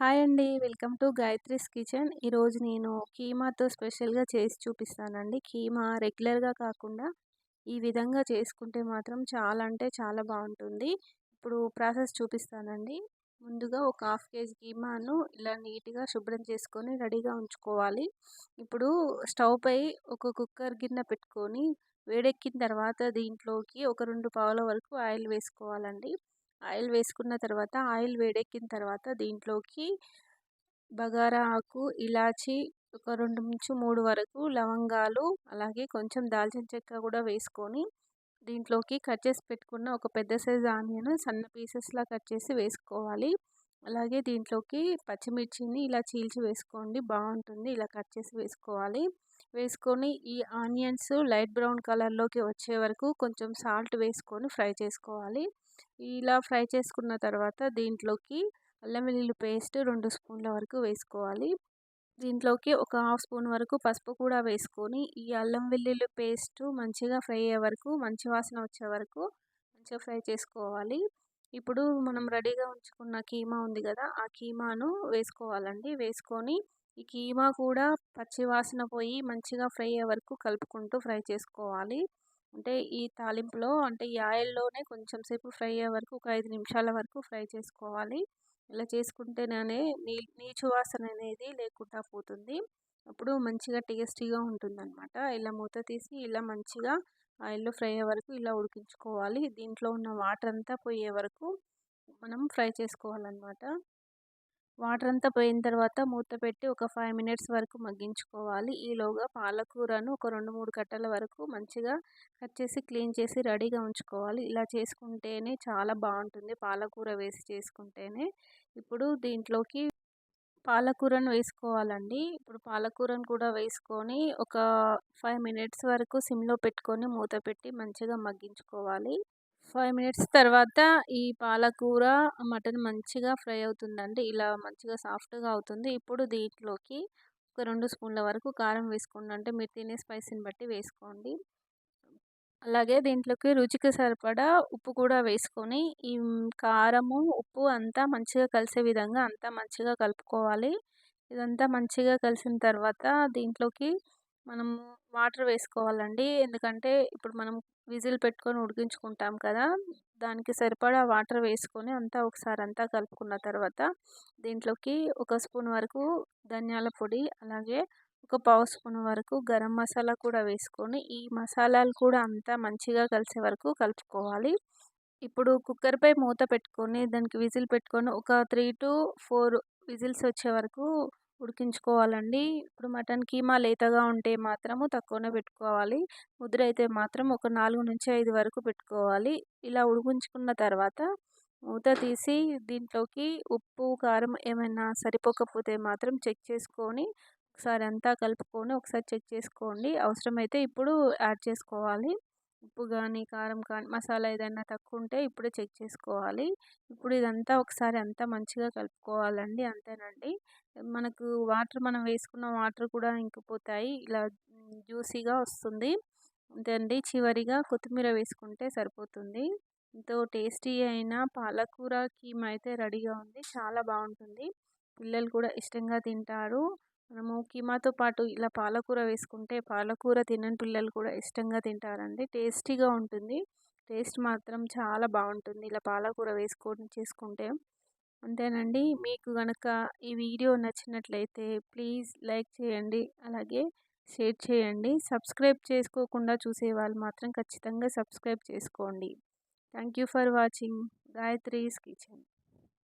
Hi అండి. Welcome to Gayatri's kitchen. ఈరోజు నేను కీమాతో స్పెషల్గా చేసి చూపిస్తానండి. కీమా రెగ్యులర్గా కాకుండా ఈ విధంగా చేసుకుంటే మాత్రం చాలా అంటే చాలా బాగుంటుంది. ఇప్పుడు ప్రాసెస్ చూపిస్తానండి. ముందుగా ఒక హాఫ్ కేజీ కీమాను ఇలా నీట్గా శుభ్రం చేసుకొని రెడీగా ఉంచుకోవాలి. ఇప్పుడు స్టవ్ పై ఒక కుక్కర్ గిన్నె పెట్టుకొని వేడెక్కిన తర్వాత దీంట్లోకి ఒక రెండు పావుల వరకు ఆయిల్ వేసుకోవాలండి. ఆయిల్ వేసుకున్న తర్వాత ఆయిల్ వేడెక్కిన తర్వాత దీంట్లోకి బగారా ఆకు ఇలాచి ఒక రెండు నుంచి మూడు వరకు లవంగాలు అలాగే కొంచెం దాల్చిన చెక్క కూడా వేసుకొని దీంట్లోకి కట్ చేసి పెట్టుకున్న ఒక పెద్ద సైజ్ ఆనియన్ సన్న పీసెస్లా కట్ చేసి వేసుకోవాలి. అలాగే దీంట్లోకి పచ్చిమిర్చిని ఇలా చీల్చి వేసుకోండి. బాగుంటుంది. ఇలా కట్ చేసి వేసుకోవాలి. వేసుకొని ఈ ఆనియన్స్ లైట్ బ్రౌన్ కలర్లోకి వచ్చే వరకు కొంచెం సాల్ట్ వేసుకొని ఫ్రై చేసుకోవాలి. ఇలా ఫ్రై చేసుకున్న తర్వాత దీంట్లోకి అల్లం వెల్లుల్లి పేస్ట్ రెండు స్పూన్ల వరకు వేసుకోవాలి. దీంట్లోకి ఒక హాఫ్ స్పూన్ వరకు పసుపు కూడా వేసుకొని ఈ అల్లం వెల్లుల్లి పేస్ట్ మంచిగా ఫ్రై అయ్యే వరకు మంచి వాసన వచ్చే వరకు మంచిగా ఫ్రై చేసుకోవాలి. ఇప్పుడు మనం రెడీగా ఉంచుకున్న కీమా ఉంది కదా ఆ కీమాను వేసుకోవాలండి. వేసుకొని ఈ కీమా కూడా పచ్చి వాసన పోయి మంచిగా ఫ్రై అయ్యే వరకు కలుపుకుంటూ ఫ్రై చేసుకోవాలి. అంటే ఈ తాలింపులో అంటే ఈ ఆయిల్లోనే కొంచెం సేపు ఫ్రై అయ్యే వరకు ఒక ఐదు నిమిషాల వరకు ఫ్రై చేసుకోవాలి. ఇలా చేసుకుంటేనే నీ నీచు వాసన అనేది లేకుండా పోతుంది. అప్పుడు మంచిగా టేస్టీగా ఉంటుందన్నమాట. ఇలా మూత తీసి ఇలా మంచిగా ఆయిల్లో ఫ్రై అయ్యే వరకు ఇలా ఉడికించుకోవాలి. దీంట్లో ఉన్న వాటర్ అంతా పోయే వరకు మనం ఫ్రై చేసుకోవాలన్నమాట. వాటర్ అంతా పోయిన తర్వాత మూత పెట్టి ఒక ఫైవ్ మినిట్స్ వరకు మగ్గించుకోవాలి. ఈలోగా పాలకూరను ఒక రెండు మూడు కట్టల వరకు మంచిగా కట్ చేసి క్లీన్ చేసి రెడీగా ఉంచుకోవాలి. ఇలా చేసుకుంటేనే చాలా బాగుంటుంది. పాలకూర వేసి చేసుకుంటేనే. ఇప్పుడు దీంట్లోకి పాలకూరను వేసుకోవాలండి. ఇప్పుడు పాలకూరను కూడా వేసుకొని ఒక ఫైవ్ మినిట్స్ వరకు సిమ్లో పెట్టుకొని మూత పెట్టి మంచిగా మగ్గించుకోవాలి. ఫైవ్ మినిట్స్ తర్వాత ఈ పాలకూర మటన్ మంచిగా ఫ్రై అవుతుందండి. ఇలా మంచిగా సాఫ్ట్గా అవుతుంది. ఇప్పుడు దీంట్లోకి ఒక రెండు స్పూన్ల వరకు కారం వేసుకోండి. అంటే మీరు తినే స్పైసీని బట్టి వేసుకోండి. అలాగే దీంట్లోకి రుచికి సరిపడా ఉప్పు కూడా వేసుకొని ఈ కారము ఉప్పు అంతా మంచిగా కలిసే విధంగా అంతా మంచిగా కలుపుకోవాలి. ఇదంతా మంచిగా కలిసిన తర్వాత దీంట్లోకి మనము వాటర్ వేసుకోవాలండి. ఎందుకంటే ఇప్పుడు మనం విజిల్ పెట్టుకొని ఉడికించుకుంటాం కదా దానికి సరిపడా వాటర్ వేసుకొని అంతా ఒకసారి అంతా కలుపుకున్న తర్వాత దీంట్లోకి ఒక స్పూన్ వరకు ధనియాల పొడి అలాగే ఒక పావు స్పూన్ వరకు గరం మసాలా కూడా వేసుకొని ఈ మసాలాలు కూడా అంతా మంచిగా కలిసే వరకు కలుపుకోవాలి. ఇప్పుడు కుక్కర్పై మూత పెట్టుకొని దానికి విజిల్ పెట్టుకొని ఒక త్రీ టు ఫోర్ విజిల్స్ వచ్చే వరకు ఉడికించుకోవాలండి. ఇప్పుడు మటన్ కీమా లేతగా ఉంటే మాత్రము తక్కువనే పెట్టుకోవాలి. ముద్ర అయితే మాత్రం ఒక నాలుగు నుంచి ఐదు వరకు పెట్టుకోవాలి. ఇలా ఉడికించుకున్న తర్వాత మూత తీసి దీంట్లోకి ఉప్పు కారం ఏమైనా సరిపోకపోతే మాత్రం చెక్ చేసుకొని ఒకసారి అంతా కలుపుకొని ఒకసారి చెక్ చేసుకోండి. అవసరమైతే ఇప్పుడు యాడ్ చేసుకోవాలి. ఉప్పు కానీ కారం కానీ మసాలా ఏదైనా తక్కువ ఉంటే ఇప్పుడే చెక్ చేసుకోవాలి. ఇప్పుడు ఇదంతా ఒకసారి అంతా మంచిగా కలుపుకోవాలండి. అంతేనండి. మనకు వాటర్ మనం వేసుకున్న వాటర్ కూడా ఇంకిపోతాయి. ఇలా జ్యూసీగా వస్తుంది. అంతే అండి. చివరిగా కొత్తిమీర వేసుకుంటే సరిపోతుంది. ఎంతో టేస్టీ అయిన పాలకూర కీమా అయితే రెడీగా ఉంది. చాలా బాగుంటుంది. పిల్లలు కూడా ఇష్టంగా తింటారు. మనము కీమాతో పాటు ఇలా పాలకూర వేసుకుంటే పాలకూర తినని పిల్లలు కూడా ఇష్టంగా తింటారండి. టేస్టీగా ఉంటుంది. టేస్ట్ మాత్రం చాలా బాగుంటుంది ఇలా పాలకూర వేసుకొని చేసుకుంటే. అంతేనండి. మీకు కనుక ఈ వీడియో నచ్చినట్లయితే ప్లీజ్ లైక్ చేయండి. అలాగే షేర్ చేయండి. సబ్స్క్రైబ్ చేసుకోకుండా చూసే వాళ్ళు మాత్రం ఖచ్చితంగా సబ్స్క్రైబ్ చేసుకోండి. Thank you for watching. Gayatri's kitchen